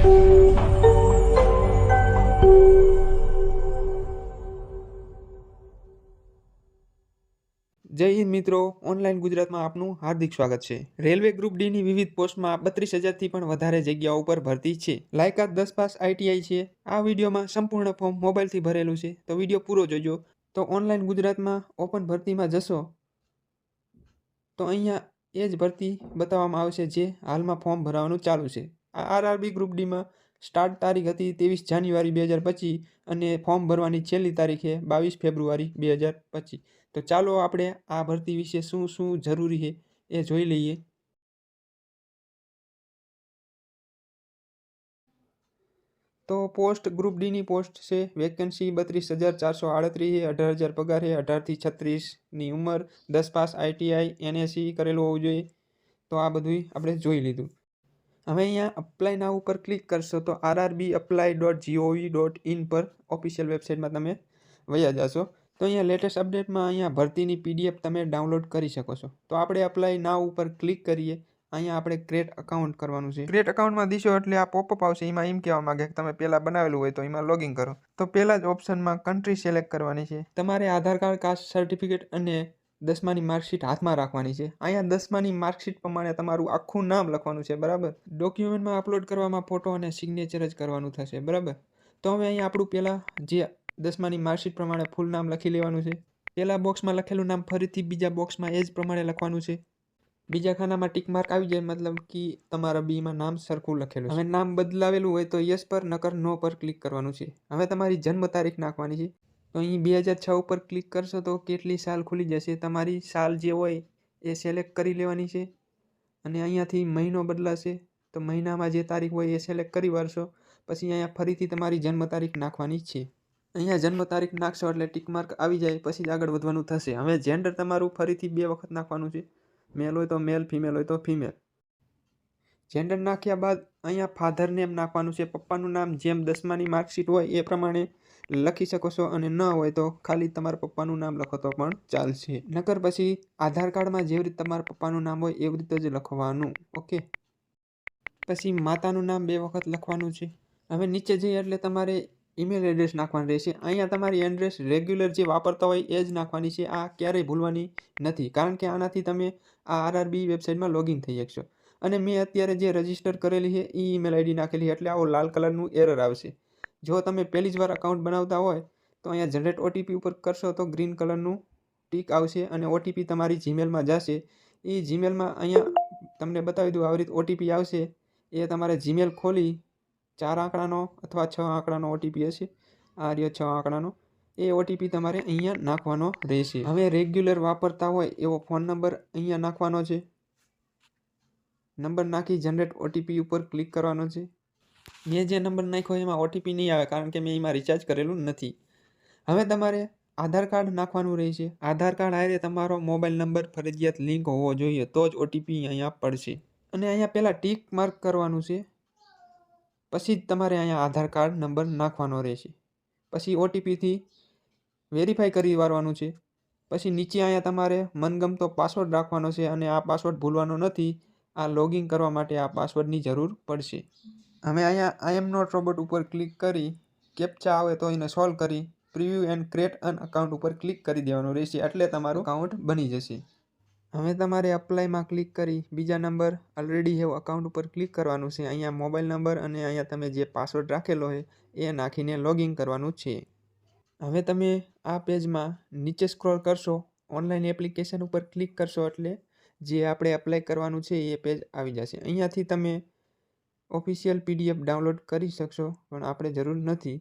જય હિન્દ મિત્રો ઓનલાઈન ગુજરાતમાં આપનું હાર્દિક સ્વાગત છે. રેલવે ગ્રુપ ડીની વિવિધ પોસ્ટમાં બત્રીસ હજારથી પણ વધારે જગ્યાઓ પર ભરતી છે. લાયકાત દસ પાસ આઈટીઆઈ છે. આ વિડીયોમાં સંપૂર્ણ ફોર્મ મોબાઈલથી ભરેલું છે. તો વીડિયો પૂરો જોજો. તો ઓનલાઈન ગુજરાતમાં ઓપન ભરતીમાં જશો. તો અહીંયા એ જ ભરતી બતાવવામાં આવશે જે હાલમાં ફોર્મ ભરવાનું ચાલુ છે. આ આરઆરબી ગ્રુપ ડીમાં સ્ટાર્ટ તારીખ હતી ત્રેવીસ જાન્યુઆરી બે હજાર પચીસ અને ફોર્મ ભરવાની છેલ્લી તારીખે બાવીસ ફેબ્રુઆરી બે હજાર પચીસ. તો ચાલો આપણે આ ભરતી વિશે શું શું જરૂરી છે એ જોઈ લઈએ. તો પોસ્ટ ગ્રુપ ડીની પોસ્ટ છે, વેકેન્સી બત્રીસ હજાર ચારસો આડત્રીસ અઢાર હજાર પગાર છે અઢારથી છત્રીસની ઉંમર, દસ પાસ આઈટીઆઈ એનએસસી કરેલું હોવું જોઈએ. તો આ બધું આપણે જોઈ લીધું. હવે અહીંયા અપ્લાય ના ઉપર ક્લિક કરશો તો RRB apply dot gov dot in પર ઓફિશિયલ વેબસાઇટમાં તમે વયા જશો. તો અહીંયા લેટેસ્ટ અપડેટમાં અહીંયા ભરતીની પીડીએફ તમે ડાઉનલોડ કરી શકો છો. તો આપણે અપ્લાય ના ઉપર ક્લિક કરીએ. અહીંયા આપણે ક્રિએટ અકાઉન્ટ કરવાનું છે. ક્રિએટ અકાઉન્ટમાં દીશો એટલે આ પોપઅપ આવશે. એમાં એમ કહેવા માંગે કે તમે પહેલાં બનાવેલું હોય તો એમાં લોગિન કરો. તો પહેલાં જ ઓપ્શનમાં કન્ટ્રી સિલેક્ટ કરવાની છે. તમારે આધાર કાર્ડ કાસ્ટ સર્ટિફિકેટ અને દસમાની માર્કશીટ હાથમાં રાખવાની છે. અહીંયા દસમાની માર્કશીટ પ્રમાણે તમારું આખું નામ લખવાનું છે, બરાબર? ડોક્યુમેન્ટમાં અપલોડ કરવામાં ફોટો અને સિગ્નેચર જ કરવાનું થશે, બરાબર? તો હવે અહીંયા આપણું પહેલાં જે દસમાની માર્કશીટ પ્રમાણે ફૂલ નામ લખી લેવાનું છે. પહેલાં બોક્સમાં લખેલું નામ ફરીથી બીજા બોક્સમાં એ જ પ્રમાણે લખવાનું છે. બીજા ખાનામાં ટીક માર્ક આવી જાય, મતલબ કે તમારા બીમાં નામ સરખું લખેલું હવે નામ બદલાવેલું હોય તો યસ પર, નકર નો પર ક્લિક કરવાનું છે. હવે તમારી જન્મ તારીખ નાખવાની છે. તો અહીં બે હજાર છ ઉપર ક્લિક કરશો તો કેટલી સાલ ખુલી જશે? તમારી સાલ જે હોય એ સિલેક્ટ કરી લેવાની છે. અને અહીંયાથી મહિનો બદલાશે. તો મહિનામાં જે તારીખ હોય એ સિલેક્ટ કરી વાળશો પછી અહીંયા ફરીથી તમારી જન્મ તારીખ નાખવાની છે. અહીંયા જન્મ તારીખ નાખશો એટલે ટીક માર્ક આવી જાય. પછી જ આગળ વધવાનું થશે. હવે જેન્ડર તમારું ફરીથી બે વખત નાખવાનું છે. મેલ હોય તો મેલ ફિમેલ હોય તો ફિમેલ જેન્ડર નાખ્યા બાદ અહીંયા ફાધર નેમ નાખવાનું છે. પપ્પાનું નામ જેમ દસમાની માર્કશીટ હોય એ પ્રમાણે લખી શકો છો અને ન હોય તો ખાલી તમારા પપ્પાનું નામ લખો તો પણ ચાલશે. નકર પછી આધાર કાર્ડમાં જેવી રીતે તમારા પપ્પાનું નામ હોય એવી રીતે જ લખવાનું. ઓકે? પછી માતાનું નામ બે વખત લખવાનું છે. હવે નીચે જઈએ એટલે તમારે ઈમેલ એડ્રેસ નાખવાનું રહેશે. અહીંયા તમારી એડ્રેસ રેગ્યુલર જે વાપરતા હોય એ જ નાખવાની છે. આ ક્યારેય ભૂલવાની નથી. કારણ કે આનાથી તમે આ આરઆરબી વેબસાઇટમાં લોગિન થઈ શકશો. અને મેં અત્યારે જે રજિસ્ટર કરેલી છે એ ઈમેલ આઈડી નાખેલી એટલે આવો લાલ કલરનું એરર આવશે. જો તમે પહેલી જ વાર અકાઉન્ટ બનાવતા હોય, તો અહીંયા જનરેટ ઓટીપી ઉપર કરશો તો ગ્રીન કલરનું ટીક આવશે અને ઓટીપી તમારી જીમેલમાં જશે. એ જીમેલમાં અહીંયા તમને બતાવી દઉં, આવી રીતે ઓટીપી આવશે. એ તમારે જીમેલ ખોલી ચાર આંકડાનો અથવા છ આંકડાનો ઓટીપી હશે. આ રહ્યો છ આંકડાનો. એ ઓટીપી તમારે અહીંયા નાખવાનો રહેશે. હવે રેગ્યુલર વાપરતા હોય એવો ફોન નંબર અહીંયા નાખવાનો છે. નંબર નાખી જનરેટ ઓટીપી ઉપર ક્લિક કરવાનો છે. મેં જે નંબર નાખ્યો એમાં ઓટીપી નહીં આવે કારણ કે મેં એમાં રિચાર્જ કરેલું નથી. હવે તમારે આધાર કાર્ડ નાખવાનું રહેશે. આધાર કાર્ડ હારે તમારો મોબાઈલ નંબર, ફરજિયાત લિંક હોવો જોઈએ તો જ ઓટીપી અહીંયા પડશે. અને અહીંયા પહેલાં ટીક માર્ક કરવાનું છે. પછી જ તમારે અહીંયા આધાર કાર્ડ નંબર નાખવાનો રહેશે. પછી ઓટીપીથી વેરીફાઈ કરી વારવાનું છે. પછી નીચે અહીંયા તમારે મનગમતો પાસવર્ડ રાખવાનો છે અને આ પાસવર્ડ ભૂલવાનો નથી. આ લોગિન કરવા માટે આ પાસવર્ડની જરૂર પડશે. હવે અહીંયા આઈ એમ નોટ રોબોટ ઉપર ક્લિક કરી કેપ્ચા આવે તો એને સોલ્વ કરી preview and create an account ઉપર ક્લિક કરી દેવાનું રહેશે, એટલે તમારું અકાઉન્ટ બની જશે. હવે તમારે અપ્લાયમાં ક્લિક કરી, બીજા નંબર ઓલરેડી હેવ અકાઉન્ટ ઉપર ક્લિક કરવાનું છે, અહીંયા મોબાઈલ નંબર અને અહીંયા તમે જે પાસવર્ડ રાખેલો હોય એ નાખીને લોગિન કરવાનું છે. હવે તમે આ પેજમાં નીચે સ્ક્રોલ કરશો ઓનલાઈન એપ્લિકેશન ઉપર ક્લિક કરશો એટલે જે આપણે એપ્લાય કરવાનું છે એ પેજ આવી જશે. અહીંયાથી તમે ઓફિશિયલ પીડીએફ ડાઉનલોડ કરી શકશો, પણ આપણે જરૂર નથી.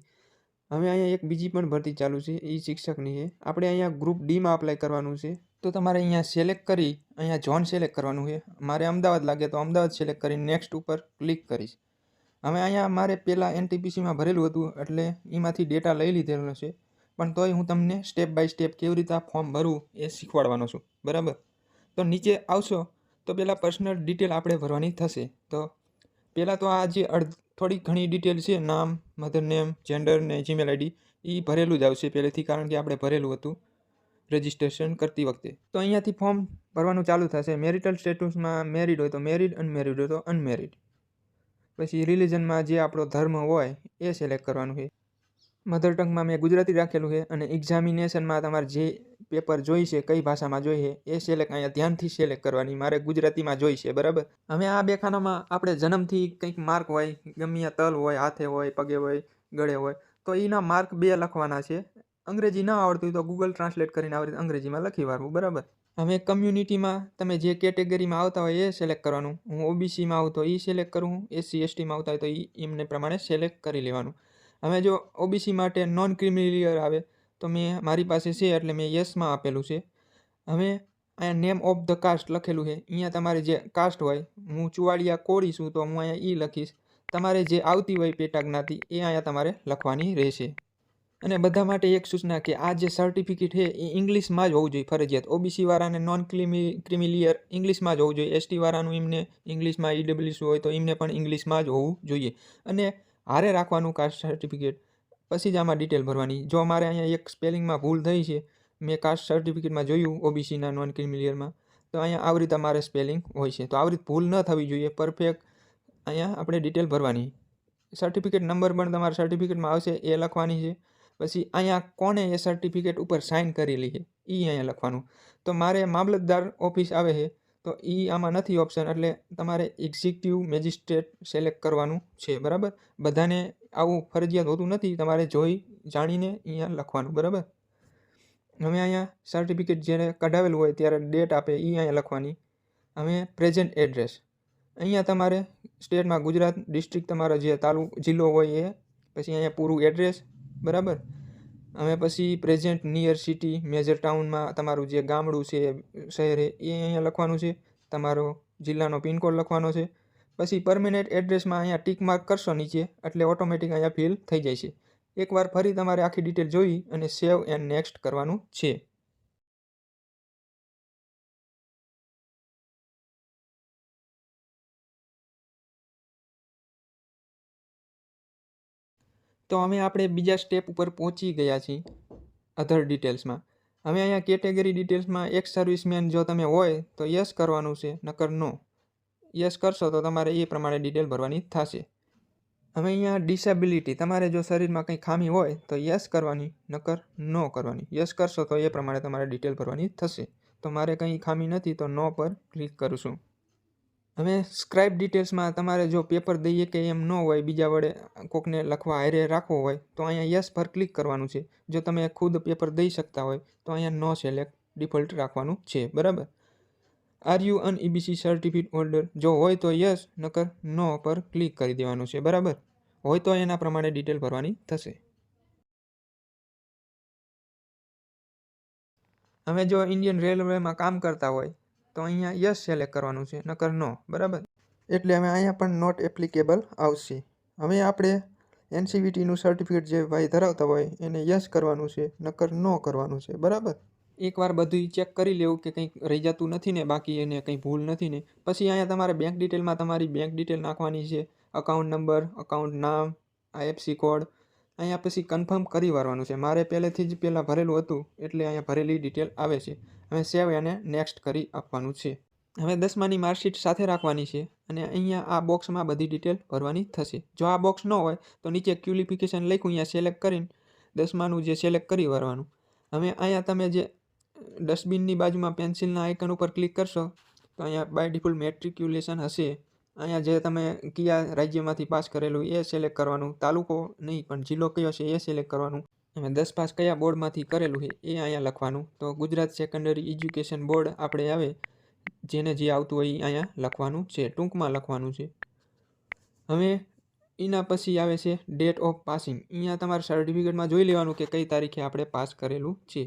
હવે અહીંયા એક બીજી પણ ભરતી ચાલુ છે એ શિક્ષકની છે. આપણે અહીંયા ગ્રુપ ડીમાં અપ્લાય કરવાનું છે. તો તમારે અહીંયા સિલેક્ટ કરી, અહીંયા જોન સિલેક્ટ કરવાનું છે. મારે અમદાવાદ લાગે તો અમદાવાદ સિલેક્ટ કરી નેક્સ્ટ ઉપર ક્લિક કરીશ. હવે અહીંયા મારે પહેલાં એનટીપીસીમાં ભરેલું હતું, એટલે એમાંથી ડેટા લઈ લીધેલો છે. પણ તોય હું તમને સ્ટેપ બાય સ્ટેપ કેવી રીતે આ ફોર્મ ભરવું એ શીખવાડવાનો છું. બરાબર? તો નીચે આવશો, તો પહેલાં પર્સનલ ડિટેલ આપણે ભરવાની થશે. તો પહેલાં તો આ જે અડધ થોડી ઘણી ડિટેલ છે, નામ મધર નેમ જેન્ડર ને જીમેલ આઈડી એ ભરેલું જ આવશે પહેલેથી કારણ કે આપણે ભરેલું હતું રજિસ્ટ્રેશન કરતી વખતે. તો અહીંયાથી ફોર્મ ભરવાનું ચાલુ થશે. મેરિટલ સ્ટેટસમાં મેરિડ હોય તો મેરિડ અનમેરિડ હોય તો અનમેરિડ પછી રિલિજનમાં જે આપણો ધર્મ હોય, એ સિલેક્ટ કરવાનું છે. મધર ટંગમાં મેં ગુજરાતી રાખેલું છે અને એક્ઝામિનેશનમાં તમારે જે પેપર જોઈશે કઈ ભાષામાં જોઈએ એ સિલેક્ટ અહીંયા ધ્યાનથી સિલેક્ટ કરવાની, મારે ગુજરાતીમાં જોઈશે બરાબર? હવે આ બે ખાનામાં આપણે જન્મથી કંઈક માર્ક હોય, ગમ્યા તલ હોય, હાથે હોય, પગે હોય, ગળે હોય, તો એના માર્ક બે લખવાના છે. અંગ્રેજી ન આવડતું હોય તો ગૂગલ ટ્રાન્સલેટ કરીને આવી રીતે અંગ્રેજીમાં લખી વાળવું, બરાબર? હવે કમ્યુનિટીમાં તમે જે કેટેગરીમાં આવતા હોય એ સિલેક્ટ કરવાનું. હું ઓબીસીમાં આવું તો એ સિલેક્ટ કરું એસસી એસટીમાં આવતા હોય તો એ એમને પ્રમાણે સિલેક્ટ કરી લેવાનું. હવે જો ઓબીસી માટે નોન ક્રિમિલિયર આવે તો મેં મારી પાસે છે એટલે મેં યસમાં આપેલું છે. હવે અહીંયા નેમ ઓફ ધ કાસ્ટ લખેલું છે. અહીંયા તમારે જે કાસ્ટ હોય, હું ચુવાડિયા કોળી છું તો હું અહીંયા એ લખીશ. તમારે જે આવતી હોય પેટા જ્ઞાતિ એ અહીંયા તમારે લખવાની રહેશે. અને બધા માટે એક સૂચના કે આ જે સર્ટિફિકેટ છે, એ ઇંગ્લિશમાં જ હોવું જોઈએ. ફરજિયાત. ઓબીસી વાળાને નોન ક્રિમિ ક્રિમિલિયર ઇંગ્લિશમાં જ હોવું જોઈએ. એસટી વાળાનું એમને ઇંગ્લિશમાં ઈડબ્લ્યુસી હોય તો એમને પણ ઇંગ્લિશમાં જ હોવું જોઈએ. અને હારે રાખવાનું કાસ્ટ સર્ટિફિકેટ પછી જ આમાં ડિટેલ ભરવાની. જો મારે અહીંયા એક સ્પેલિંગમાં ભૂલ થઈ છે, મેં કાસ્ટ સર્ટિફિકેટમાં જોયું ઓબીસીના નોન ક્રિમિલિયરમાં તો અહીંયા આવી રીતે મારે સ્પેલિંગ હોય છે. તો આવી રીતે ભૂલ ન થવી જોઈએ. પરફેક્ટ અહીંયા આપણે ડિટેલ ભરવાની. સર્ટિફિકેટ નંબર પણ તમારા સર્ટિફિકેટમાં આવશે. એ લખવાની છે. પછી અહીંયા કોણે એ સર્ટિફિકેટ ઉપર સાઇન કરેલી છે? એ અહીંયા લખવાનું. તો મારે મામલતદાર ઓફિસ આવે છે, તો એ આમાં નથી ઓપ્શન એટલે તમારે એક્ઝિક્યુટિવ મેજિસ્ટ્રેટ સિલેક્ટ કરવાનું છે. બરાબર? બધાને આવું ફરજિયાત હોતું નથી, તમારે જોઈ જાણીને અહીંયા લખવાનું, બરાબર? હવે અહીંયા સર્ટિફિકેટ જ્યારે કઢાવેલું હોય ત્યારે ડેટ આપે એ અહીંયા લખવાની. હવે પ્રેઝન્ટ એડ્રેસ અહીંયા તમારે સ્ટેટમાં ગુજરાત ડિસ્ટ્રિક્ટ તમારો જે તાલુક, જિલ્લો હોય એ, પછી અહીંયા પૂરું એડ્રેસ બરાબર? હવે પછી પ્રેઝન્ટ નિયર સિટી મેજર ટાઉનમાં તમારું જે ગામડું છે, શહેર એ અહીંયા લખવાનું છે. તમારો જિલ્લાનો પિનકોડ લખવાનો છે. પછી પરમેનન્ટ એડ્રેસમાં અહીંયા ટીક માર્ક કરશો નીચે, એટલે ઓટોમેટિક અહીંયા ફિલ થઈ જાય છે. એકવાર ફરી તમારે આખી ડિટેલ જોઈ અને સેવ એન્ડ નેક્સ્ટ કરવાનું છે. તો અમે આપણે બીજા સ્ટેપ ઉપર પહોંચી ગયા છીએ અધર ડિટેલ્સમાં હવે અહીંયા કેટેગરી ડિટેલ્સમાં એક સર્વિસમેન જો તમે હોય તો યસ કરવાનું છે, નકર નો યસ કરશો તો તમારે એ પ્રમાણે ડિટેલ ભરવાની થશે. હવે અહીંયા ડિસેબિલિટી તમારે જો શરીરમાં કંઈ ખામી હોય તો યસ કરવાની, નકર નો કરવાની. યસ કરશો તો એ પ્રમાણે તમારે ડિટેલ ભરવાની થશે. તો મારે કંઈ ખામી નથી તો નો પર ક્લિક કરું હવે સ્ક્રાઇબ ડિટેલ્સમાં તમારે જો પેપર દઈએ કે એમ ન હોય, બીજા વડે કોકને લખવા હારે રાખવો હોય, તો અહીંયા યસ પર ક્લિક કરવાનું છે. જો તમે ખુદ પેપર દઈ શકતા હોય, તો અહીંયા નો સિલેક્ટ ડિફોલ્ટ રાખવાનું છે. બરાબર? Are you an EBC certificate holder જો હોય તો યસ નકર નો પર ક્લિક કરી દેવાનું છે, બરાબર? હોય તો એના પ્રમાણે ડિટેલ ભરવાની થશે. હવે જો ઇન્ડિયન રેલવેમાં કામ કરતા હોય, તો અહીંયા યસ સિલેક્ટ કરવાનું છે, નકર નો બરાબર? એટલે હવે અહીંયા પણ નોટ એપ્લિકેબલ આવશે. હવે આપણે એનસીવીટીનું સર્ટિફિકેટ જે ભાઈ ધરાવતા હોય, એને યસ કરવાનું છે, નકર નો કરવાનું છે, બરાબર? એકવાર બધું ચેક કરી લેવું કે કંઈક રહી જતું નથી ને, બાકી એને કંઈ ભૂલ નથી ને. પછી અહીંયા તમારે બેંક ડિટેલમાં તમારી બેંક ડિટેલ નાખવાની છે. અકાઉન્ટ નંબર અકાઉન્ટ નામ આઈએફસી કોડ અહીંયા પછી કન્ફર્મ કરી વારવાનું છે. મારે પહેલેથી જ પહેલાં ભરેલું હતું, એટલે અહીંયા ભરેલી ડિટેલ આવે છે. હવે સેવ એને નેક્સ્ટ કરી આપવાનું છે. હવે દસમાની માર્કશીટ સાથે રાખવાની છે અને અહીંયા આ બોક્સમાં બધી ડિટેલ ભરવાની થશે. જો આ બોક્સ ન હોય, તો નીચે ક્યુલિફિકેશન લખ્યું, અહીંયા સિલેક્ટ કરીને દસમાનું જે સિલેક્ટ કરી વારવાનું. હવે અહીંયા તમે જે ડસ્ટબિનની બાજુમાં પેન્સિલના આઇકન ઉપર ક્લિક કરશો, તો અહીંયા બાય ડિફોલ્ટ મેટ્રિક્યુલેશન હશે. અહીંયા જે તમે કયા રાજ્યમાંથી પાસ કરેલું એ સિલેક્ટ કરવાનું. તાલુકો નહીં, પણ જિલ્લો કયો છે એ સિલેક્ટ કરવાનું. અને દસ પાસ કયા બોર્ડમાંથી કરેલું છે એ અહીંયા લખવાનું. તો ગુજરાત સેકન્ડરી એજ્યુકેશન બોર્ડ આપણે આવે, જેને જે આવતું હોય એ અહીંયા લખવાનું છે. ટૂંકમાં લખવાનું છે. હવે એના પછી આવે છે ડેટ ઓફ પાસિંગ અહીંયા તમારે સર્ટિફિકેટમાં જોઈ લેવાનું કે કઈ તારીખે આપણે પાસ કરેલું છે.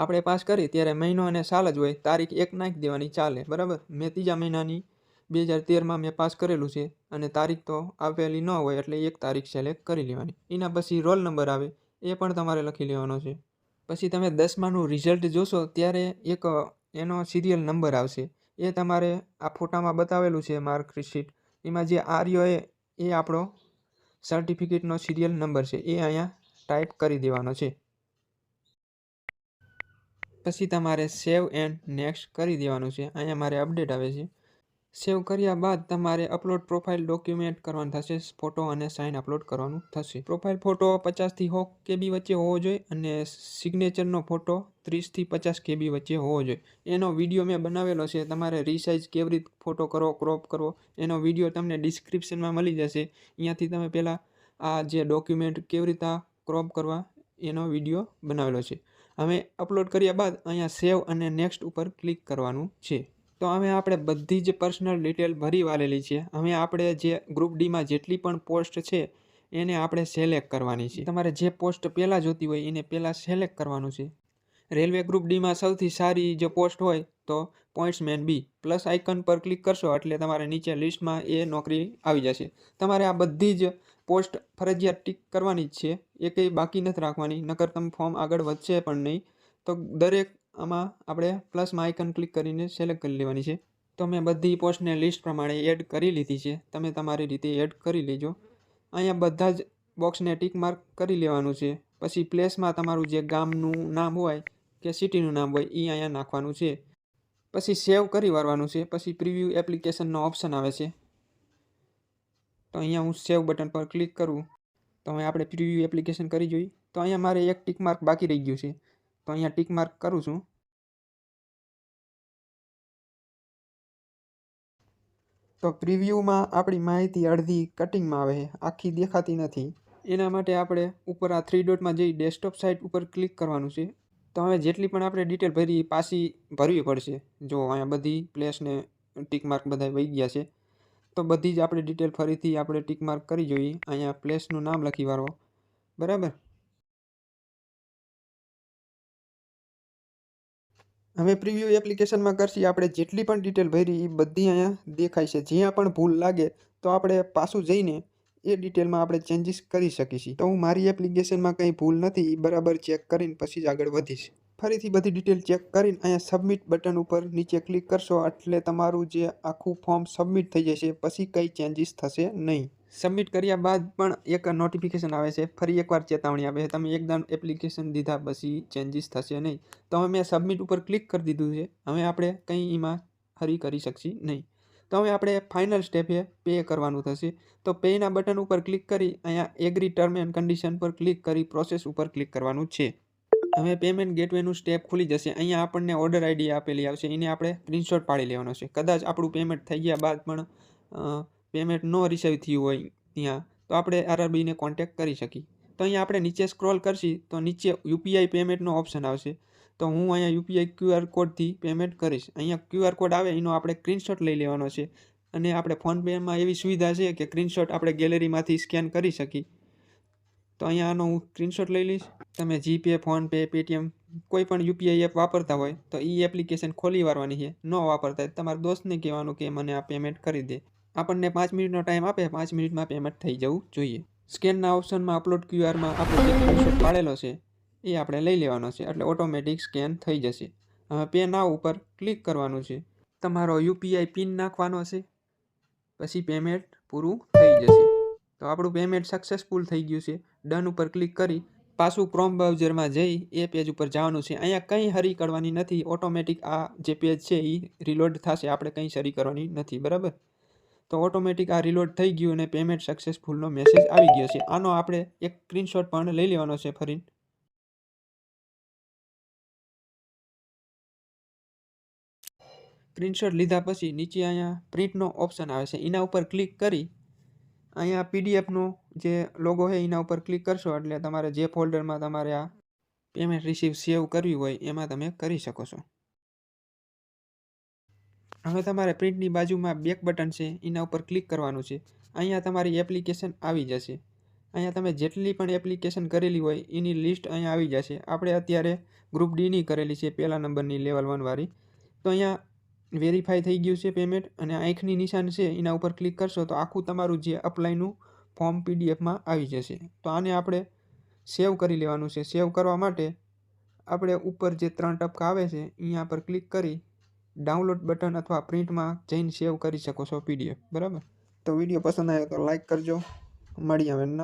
આપણે પાસ કરી ત્યારે મહિનો અને સાલ જ હોય. તારીખ એક નાખી દેવાની ચાલે, બરાબર? મેં ત્રીજા મહિનાની બે હજાર તેરમાં મેં પાસ કરેલું છે અને તારીખ તો આપેલી ન હોય એટલે એક તારીખ સિલેક્ટ કરી લેવાની. એના પછી રોલ નંબર આવે, એ પણ તમારે લખી લેવાનો છે. પછી તમે દસમાનું રિઝલ્ટ જોશો ત્યારે એક, એનો સિરિયલ નંબર આવશે. એ તમારે આ ફોટામાં બતાવેલું છે માર્ક રિસીટ એમાં જે આર્યો એ એ આપણો સર્ટિફિકેટનો સિરિયલ નંબર છે, એ અહીંયા ટાઈપ કરી દેવાનો છે. પછી તમારે સેવ એન્ડ નેક્સ્ટ કરી દેવાનું છે. અહીંયા મારે અપડેટ આવે છે. સેવ કર્યા બાદ તમારે અપલોડ પ્રોફાઇલ ડોક્યુમેન્ટ કરવાનું થશે. ફોટો અને સાઇન અપલોડ કરવાનું થશે. પ્રોફાઇલ ફોટો પચાસથી સો કેબી વચ્ચે હોવો જોઈએ અને સિગ્નેચરનો ફોટો ત્રીસથી પચાસ કેબી વચ્ચે હોવો જોઈએ. એનો વીડિયો મેં બનાવેલો છે. તમારે રિસાઇઝ કેવી રીતે ફોટો કરો ક્રોપ કરવો એનો વીડિયો તમને ડિસ્ક્રિપ્શનમાં મળી જશે. અહીંયાથી તમે પહેલાં આ જે ડોક્યુમેન્ટ કેવી રીતે ક્રોપ કરવા, એનો વીડિયો બનાવેલો છે. હવે અપલોડ કર્યા બાદ અહીંયા સેવ અને નેક્સ્ટ ઉપર ક્લિક કરવાનું છે. તો અમે આપણે બધી જ પર્સનલ ડિટેલ ભરી વાળેલી છે. હવે આપણે જે ગ્રુપ ડીમાં જેટલી પણ પોસ્ટ છે, એને આપણે સિલેક્ટ કરવાની છે. તમારે જે પોસ્ટ પહેલાં જોતી હોય, એને પહેલાં સિલેક્ટ કરવાનું છે. રેલવે ગ્રુપ ડીમાં સૌથી સારી જો પોસ્ટ હોય, તો પોઈન્ટ્સમેન બી પ્લસ આઇકન પર ક્લિક કરશો એટલે તમારે નીચે લિસ્ટમાં એ નોકરી આવી જશે. તમારે આ બધી જ પોસ્ટ ફરજિયાત ટીક કરવાની જ છે. એ કંઈ બાકી નથી રાખવાની. નકર તમે ફોર્મ આગળ વધશે પણ નહીં. તો દરેક આમાં આપણે પ્લસમાં આઇકન ક્લિક કરીને સિલેક્ટ કરી લેવાની છે. તો મેં બધી પોસ્ટને લિસ્ટ પ્રમાણે એડ કરી લીધી છે. તમે તમારી રીતે એડ કરી લેજો. અહીંયા બધા જ બોક્સને ટીક માર્ક કરી લેવાનું છે. પછી પ્લેસમાં તમારું જે ગામનું નામ હોય કે સિટીનું નામ હોય એ અહીંયા નાખવાનું છે. પછી સેવ કરી વારવાનું છે. પછી પ્રિવ્યૂ એપ્લિકેશનનો ઓપ્શન આવે છે. તો અહીંયા હું સેવ બટન પર ક્લિક કરું. તો હવે આપણે પ્રિવ્યૂ એપ્લિકેશન કરી જોઈ. તો અહીંયા મારે એક ટીક માર્ક બાકી રહી ગયું છે. તો અહીંયા ટીક માર્ક કરું છું. તો પ્રિવ્યૂમાં આપણી માહિતી અડધી કટિંગમાં આવે છે. આખી દેખાતી નથી. એના માટે આપણે ઉપર આ થ્રી ડોટમાં જઈ ડેસ્કટોપ સાઇટ ઉપર ક્લિક કરવાનું છે. તો હવે જેટલી પણ આપણે ડિટેલ ભરી, પાછી ભરવી પડશે. જો અહીંયા બધી પ્લેસને ટીક માર્ક બધા વહી ગયા છે. તો બધી જ આપણે ડિટેલ ફરીથી આપણે ટીક માર્ક કરી જોઈએ. અહીંયા પ્લેસનું નામ લખી વાળો. બરાબર? હવે પ્રિવ્યૂ એપ્લિકેશનમાં કરશી આપણે જેટલી પણ ડિટેલ ભરી એ બધી અહીંયા દેખાય છે. જ્યાં પણ ભૂલ લાગે, તો આપણે પાછું જઈને એ ડિટેલમાં આપણે ચેન્જીસ કરી શકીશું. તો હું મારી એપ્લિકેશનમાં કંઈ ભૂલ નથી એ બરાબર ચેક કરીને પછી જ આગળ વધીશ. ફરીથી બધી ડિટેલ ચેક કરીને અહીંયા સબમિટ બટન ઉપર નીચે ક્લિક કરશો, એટલે તમારું જે આખું ફોર્મ સબમિટ થઈ જશે, પછી કંઈ ચેન્જીસ થશે નહીં. સબમિટ કર્યા બાદ પણ એક નોટિફિકેશન આવે છે, ફરી એકવાર ચેતવણી આવે છે, તમે એકદમ એપ્લિકેશન દીધા પછી ચેન્જીસ થશે નહીં. તો હવે મેં સબમિટ ઉપર ક્લિક કરી દીધું છે, હવે આપણે કંઈ એમાં હરી કરી શકશી નહીં. તો હવે આપણે ફાઇનલ સ્ટેપે પે કરવાનું થશે. તો પેના બટન ઉપર ક્લિક કરી અહીંયા એગ્રી ટર્મ એન્ડ કન્ડિશન પર ક્લિક કરી પ્રોસેસ ઉપર ક્લિક કરવાનું છે. હવે પેમેન્ટ ગેટવેનું સ્ટેપ ખુલી જશે. અહીંયા આપણને ઓર્ડર આઈડી આપેલી આવશે. એને આપણે સ્ક્રીનશોટ પાડી લેવાનો છે. કદાચ આપણું પેમેન્ટ થઈ ગયા બાદ પણ પેમેન્ટ ન રિસીવ થયું હોય ત્યાં, તો આપણે આરઆરબીને કોન્ટેક્ટ કરી શકીએ. તો અહીંયા આપણે નીચે સ્ક્રોલ કરશી, તો નીચે યુપીઆઈ પેમેન્ટનો ઓપ્શન આવશે. તો હું અહીંયા યુપીઆઈ ક્યુઆર કોડથી પેમેન્ટ કરીશ. અહીંયા ક્યુઆર કોડ આવે, એનો આપણે સ્ક્રીનશોટ લઈ લેવાનો છે. અને આપણે ફોનપેમાં એવી સુવિધા છે કે સ્ક્રીનશોટ આપણે ગેલેરીમાંથી સ્કેન કરી શકીએ. તો અહીંયા આનો હું સ્ક્રીનશોટ લઈ લઈશ. તમે જીપે ફોનપે પેટીએમ કોઈ પણ યુપીઆઈ એપ વાપરતા હોય તો એ એપ્લિકેશન ખોલી વારવાની છે. ન વાપરતા હોય તમારા દોસ્તને કહેવાનું કે મને આ પેમેન્ટ કરી દે. આપણને પાંચ મિનિટનો ટાઈમ આપે, પાંચ મિનિટમાં પેમેન્ટ થઈ જવું જોઈએ. સ્કેનના ઓપ્શનમાં અપલોડ ક્યુઆરમાં આપણે જે સ્ક્રીનશોટ પાડેલો છે, એ આપણે લઈ લેવાનો છે. એટલે ઓટોમેટિક સ્કેન થઈ જશે. હવે પે નાવ ઉપર ક્લિક કરવાનું છે. તમારો યુપીઆઈ પિન નાખવાનો છે. પછી પેમેન્ટ પૂરું થઈ જશે. તો આપણું પેમેન્ટ સક્સેસફુલ થઈ ગયું છે. ડન ઉપર ક્લિક કરી, પાછું ક્રોમ બ્રાઉઝરમાં જઈ, એ પેજ ઉપર જવાનું છે. અહીંયા કંઈ હરી કરવાની નથી. ઓટોમેટિક આ જે પેજ છે એ રિલોડ થશે. આપણે કંઈ સરી કરવાની નથી. બરાબર? તો ઓટોમેટિક આ રિલોડ થઈ ગયું અને પેમેન્ટ સક્સેસફુલનો મેસેજ આવી ગયો છે. આનો આપણે એક સ્ક્રીનશોટ પણ લઈ લેવાનો છે ફરીને. સ્ક્રીનશોટ લીધા પછી નીચે અહીંયા પ્રિન્ટનો ઓપ્શન આવે છે. એના ઉપર ક્લિક કરી અહીંયા પીડીએફનો જે લોગો છે એના ઉપર ક્લિક કરશો એટલે તમારે જે ફોલ્ડરમાં તમારે આ પેમેન્ટ રિસીવ સેવ કરવી હોય એમાં તમે કરી શકો છો. હવે તમારે પ્રિન્ટની બાજુમાં બેક બટન છે, એના ઉપર ક્લિક કરવાનું છે. અહીંયા તમારી એપ્લિકેશન આવી જશે. અહીંયા તમે જેટલી પણ એપ્લિકેશન કરેલી હોય એની લિસ્ટ અહીંયા આવી જશે. આપણે અત્યારે ગ્રુપ ડીની કરેલી છે, પહેલા નંબરની લેવલ વનવાળી તો અહીંયા વેરીફાઈ થઈ ગયું છે પેમેન્ટ અને આંખની નિશાન છે, એના ઉપર ક્લિક કરશો તો આખું તમારું જે અપ્લાયનું ફોર્મ પીડીએફમાં આવી જશે. તો આને આપણે સેવ કરી લેવાનું છે. સેવ કરવા માટે આપણે ઉપર જે ત્રણ ટપકા આવે છે, અહીંયા પર ક્લિક કરી ડાઉનલોડ બટન અથવા પ્રિન્ટમાં જઈને સેવ કરી શકો છો પીડીએફ બરાબર? તો વીડિયો પસંદ આવ્યો તો લાઈક કરજો. મળીએ હવે